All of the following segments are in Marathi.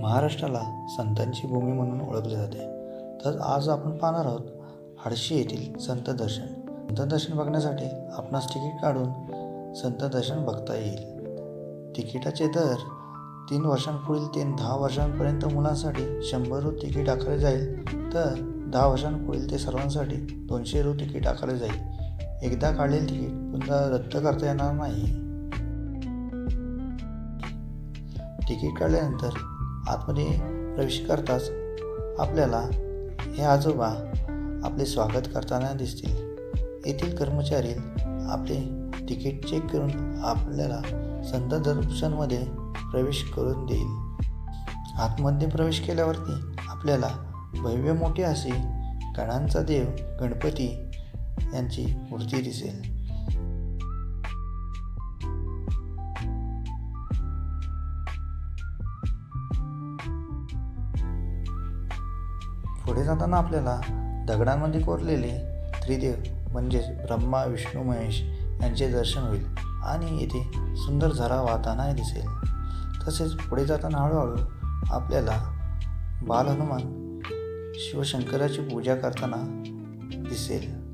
महाराष्ट्राला संतांची भूमी म्हणून ओळखले जाते. तर आज आपण पाहणार आहोत हाडशी येथील संत दर्शन. संत दर्शन बघण्यासाठी आपणास तिकीट काढून संत दर्शन बघता येईल. तिकिटाचे दर तीन वर्षांपुढील ते दहा वर्षांपर्यंत मुलांसाठी शंभर रु तिकीट आकारले जाईल. तर दहा वर्षांपुढील ते सर्वांसाठी दोनशे रु तिकीट आकारले जाईल. एकदा काढलेले तिकीट पुन्हा रद्द करता येणार नाही. तिकीट काढल्यानंतर आतमध्ये प्रवेश करताच आपल्याला हे आजोबा आपले स्वागत करताना दिसतील. येथील कर्मचारी आपले तिकीट चेक करून आपल्याला संत दर्शनमध्ये प्रवेश करून देईल. आतमध्ये प्रवेश केल्यावरती आपल्याला भव्य मोठी अशी गणांचा देव गणपती यांची मूर्ती दिसेल. पुढे जाताना आपल्याला दगडांमध्ये कोरलेले त्रिदेव म्हणजेच ब्रह्मा विष्णू महेश यांचे दर्शन होईल आणि येथे सुंदर झरा वाहताना दिसेल. तसेच पुढे जाताना हळूहळू आपल्याला बाल हनुमान शिवशंकराची पूजा करताना दिसेल.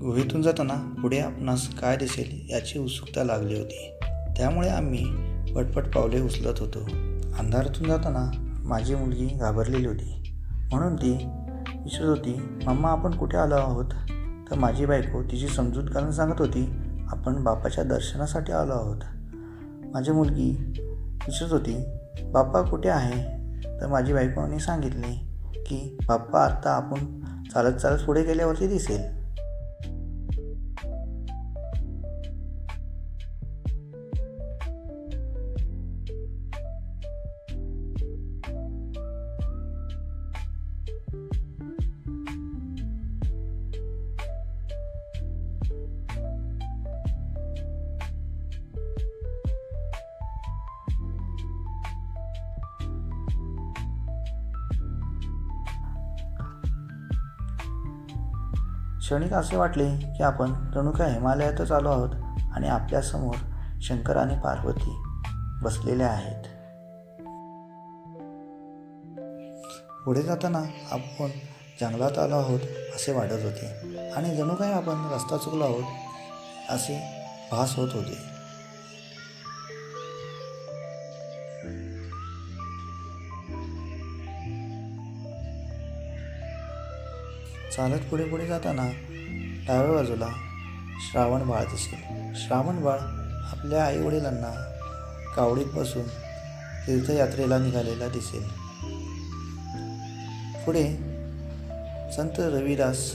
गुहेतून जाताना पुढे आपणास काय दिसेल याची उत्सुकता लागली होती. त्यामुळे आम्ही पटपट पावले उचलत होतो. अंधारातून जाताना माझी मुलगी घाबरलेली होती. म्हणून ती विचारत होती मम्मा आपण कुठे आलो आहोत? तर माझी बायको तिची समजूत घालून सांगत होती आपण बापाच्या दर्शनासाठी आलो आहोत. माझी मुलगी विचारत होती बाप्पा कुठे आहे? तर माझी बायकोने सांगितले की बाप्पा आत्ता आपण चालत चालत पुढे गेल्यावरती दिसेल. क्षणिक असे वाटले की आपण जणू काय हिमालयातच आलो आहोत आणि आपल्यासमोर शंकर आणि पार्वती बसलेल्या आहेत. पुढे जाताना आपण जंगलात आलो आहोत असे वाटत होते आणि जणू काय आपण रस्ता चुकलो आहोत असे भास होत होते. चालत पुढे पुढे जाताना डाव्या बाजूला श्रावण बाळ दिसेल श्रावण बाळ आपल्या आईवडिलांना कावडीत बसून तीर्थयात्रेला निघालेला दिसेल. पुढे संत रविदास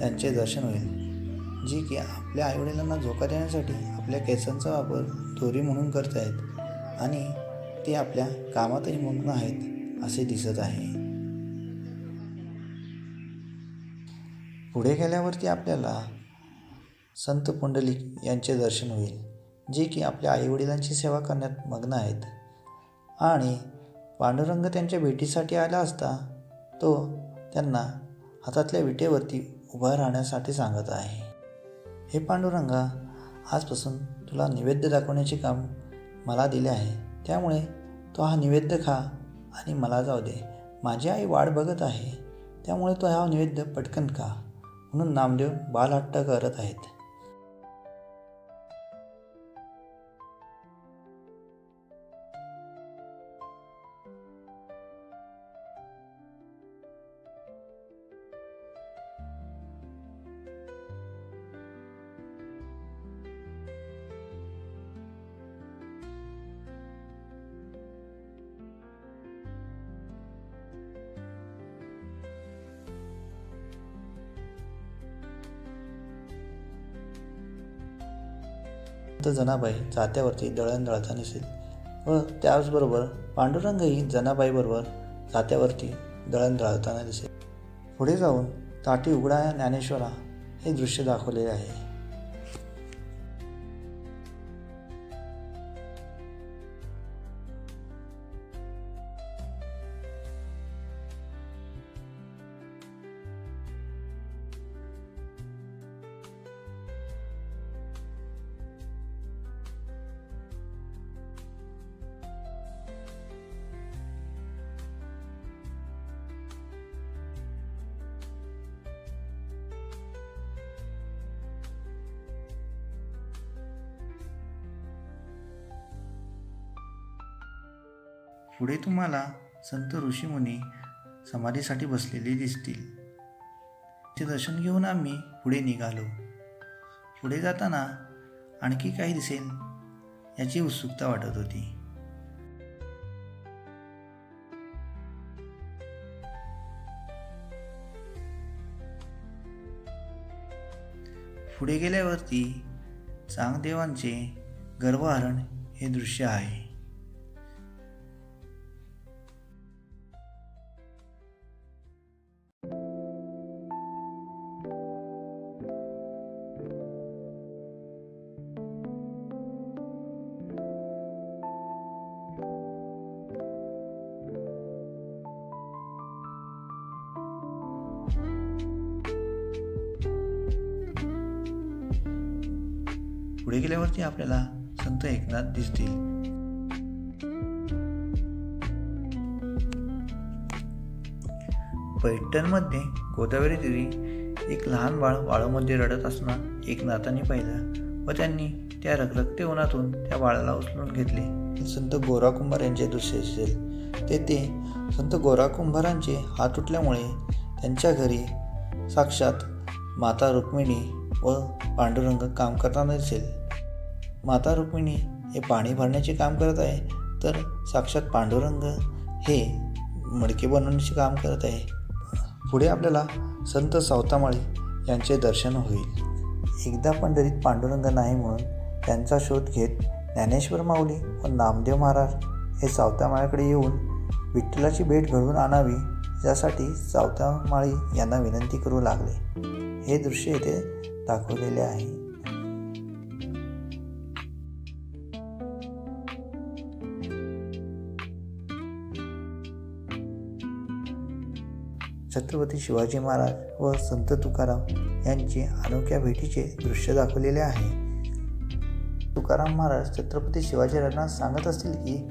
यांचे दर्शन होईल जी की आपल्या आईवडिलांना धोका देण्यासाठी आपल्या केसांचा वापर दोरी म्हणून करत आहेत आणि ते आपल्या कामातही मग्न आहेत असे दिसत आहे. पुढे गेल्यावरती आपल्याला संत पुंडलिक यांचे दर्शन होईल जे की आपल्या आईवडिलांची सेवा करण्यात मग्न आहेत. आणि पांडुरंग त्यांच्या भेटीसाठी आला असता तो त्यांना हातातल्या विटेवरती उभा राहण्यासाठी सांगत आहे. हे पांडुरंगा आजपासून तुला नैवेद्य दाखवण्याचे काम मला दिले आहे. त्यामुळे तो हा नैवेद्य खा आणि मला जाऊ दे. माझी आई वाट बघत आहे. त्यामुळे तो हा नैवेद्य पटकन खा. म्हणून नामदेव बालहट्ट करत आहेत. तर जनाबाई जात्यावरती दळण दळताना दिसेल व त्याचबरोबर पांडुरंगही जनाबाईबरोबर जात्यावरती दळण दळताना दिसेल पुढे जाऊन ताटी उघडा ज्ञानेश्वरा हे दृश्य दाखवलेले आहे. पुढे तुम्हाला संत ऋषीमुनी समाधीसाठी बसलेले दिसतील. ते दर्शन घेऊन आम्ही पुढे निघालो. पुढे जाताना आणखी काही दिसेल याची उत्सुकता वाटत होती. पुढे गेल्यावरती चांगदेवांचे गर्भहरण हे दृश्य आहे. पुढे गेल्यावरती आपल्याला संत एकनाथ दिसतील. पैठणमध्ये गोदावरी देवी एक लहान बाळ वाळूमध्ये रडत असताना एकनाथांनी पाहिलं व त्यांनी त्या रखरखते उन्हातून त्या बाळाला उचलून घेतले. संत गोरा कुंभार यांचे दृश्य असेल तेथे संत गोरा कुंभारांचे हात तुटल्यामुळे त्यांच्या घरी साक्षात माता रुक्मिणी व पांडुरंग काम करताना दिसेल. माता रुक्मिणी हे पाणी भरण्याचे काम करत आहे तर साक्षात पांडुरंग हे मडके बनवण्याचे काम करत आहे. पुढे आपल्याला संत सावतामाळी यांचे दर्शन होईल. एकदा पंढरीत पांडुरंग नाही म्हणून त्यांचा शोध घेत ज्ञानेश्वर माऊली व नामदेव महाराज हे सावतामाळ्याकडे येऊन विठ्ठलाची भेट घडवून आणावी यासाठी सावतामाळी यांना विनंती करू लागले. हे दृश्य येथे दाखवलेले आहे. छत्रपती शिवाजी महाराज व संत तुकाराम यांचे अनोख्या भेटीचे दृश्य दाखवलेले आहे. तुकाराम महाराज छत्रपती शिवाजीराजांना सांगत असतील की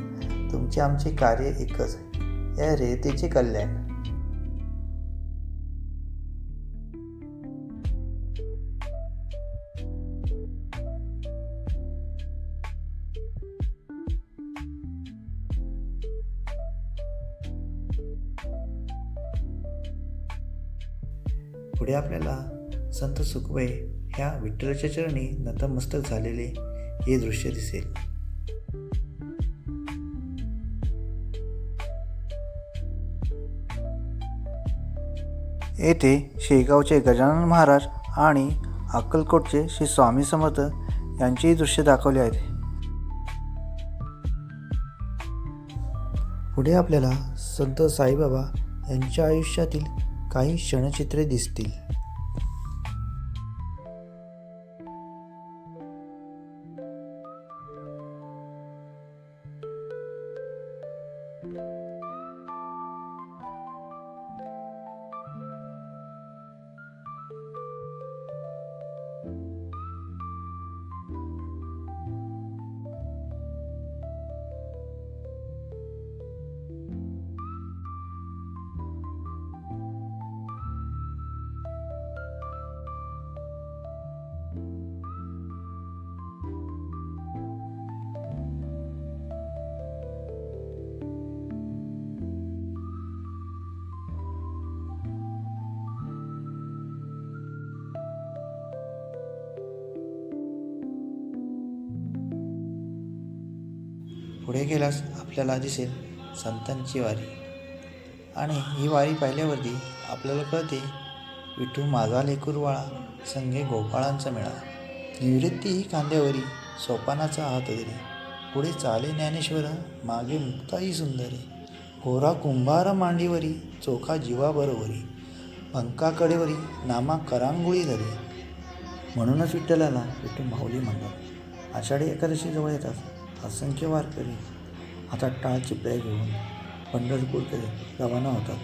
तुमचे आमचे कार्य एकच या रेतेचे कल्याण पुढे आपल्याला संत सुखबाई ह्या विठ्ठलाच्या चरणी नतमस्तक झालेले हे दृश्य दिसेल. येथे शेगावचे गजानन महाराज आणि अक्कलकोटचे श्री स्वामी समर्थ यांचेही दृश्य दाखवले आहेत. पुढे आपल्याला संत साईबाबा यांच्या आयुष्यातील काही क्षणचित्रे दिसतील. गेल्यास आपल्याला दिसेल संतांची वारी. आणि ही वारी पाहिल्यावरती आपल्याला कळते विठू माझा लेकुरवाळा संगे गोपाळांचा मेळा. निवृत्ती ही खांद्यावरी सोपानाचा हात धरी. पुढे चाले ज्ञानेश्वर मागे मुक्ताई सुंदरी. घोरा कुंभार मांडीवरी चोखा जीवा बरोबरी पंकाकडेवरी नामा करांगुळी धरी. म्हणूनच विठ्ठलाला विठू माऊली म्हणतात. आषाढी एकादशीजवळ येतात असंख्य वारकरी. हातात टाळ चिपळ्या घेऊन पंढरपूरकडे रवाना होतात.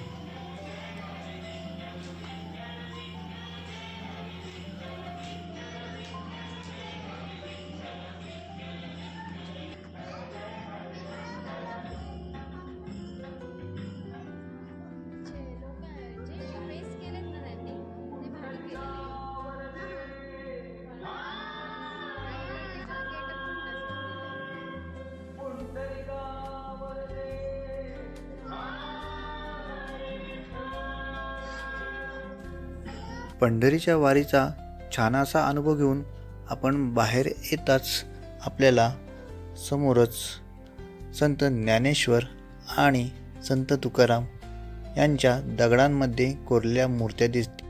पंढरीच्या वारीचा छान असा अनुभव घेऊन आपण बाहेर येताच आपल्याला समोरच संत ज्ञानेश्वर आणि संत तुकाराम यांच्या दगडांमध्ये कोरलेल्या मूर्त्या दिसतील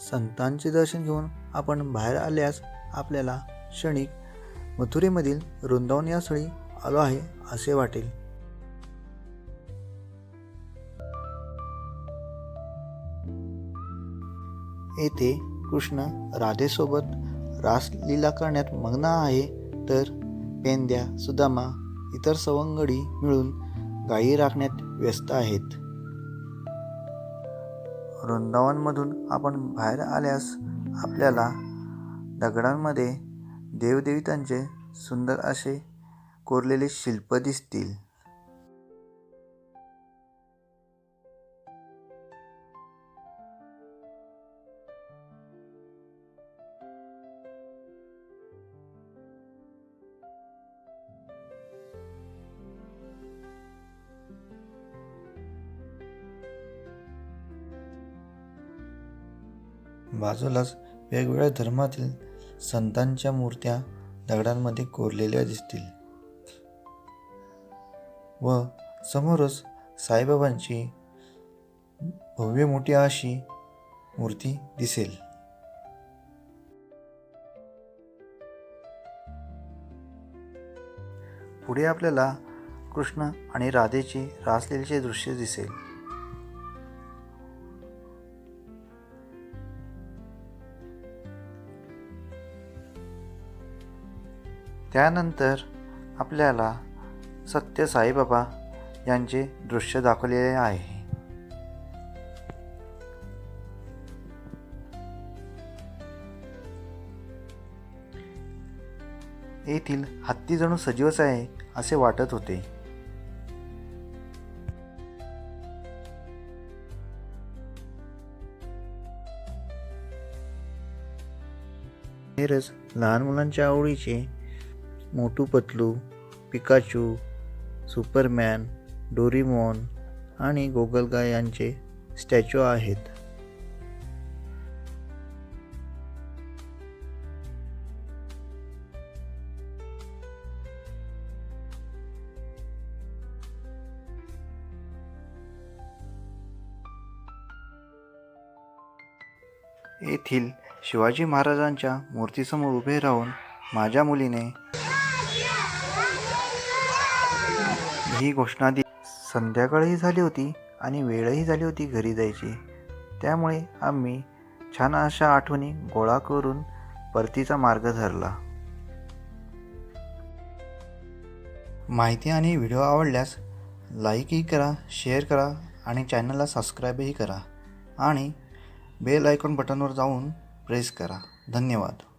संतांचे दर्शन घेऊन आपण बाहेर आल्यास आपल्याला क्षणिक मथुरेमधील वृंदावन या स्थळी आलो आहे असे वाटेल. येथे कृष्ण राधेसोबत रासलीला करण्यात मग्न आहे तर पेंद्या सुदामा इतर सवंगडी मिळून गायी राखण्यात व्यस्त आहेत. वृंदावनमधून आपण बाहेर आल्यास आपल्याला दगडांमध्ये देवदेवतांचे सुंदर असे कोरलेले शिल्प दिसतील. बाजूलाच वेगवेगळ्या धर्मातील संतांच्या मूर्त्या दगडांमध्ये कोरलेल्या दिसतील. व समोरच साईबाबांची भव्य मोठी अशी मूर्ती दिसेल. पुढे आपल्याला कृष्ण आणि राधेचे रासलेलीचे दृश्य दिसेल. त्यानंतर आपल्याला सत्य साईबाबा यांचे दृश्य दाखवलेले आहे. येथील हत्ती जणू सजीवच आहे असे वाटत होते. नीरज लहान मुलांच्या आवडीचे Motu Patlu Pikachu Superman Doraemon आणि गोगलगाय यांचे स्टॅच्यू आहेत. येथील शिवाजी महाराजांच्या मूर्तीसमोर उभे राहून माझ्या मुलीने ही घोषणा दिली संध्याकाळही झाली होती आणि वेळही झाली होती घरी जायची. त्यामुळे आम्ही छान अशा आठवणी गोळा करून परतीचा मार्ग धरला. माहिती आणि व्हिडिओ आवडल्यास लाईकही करा शेअर करा आणि चॅनलला सबस्क्राईबही करा आणि बेल आयकॉन बटनवर जाऊन प्रेस करा. धन्यवाद.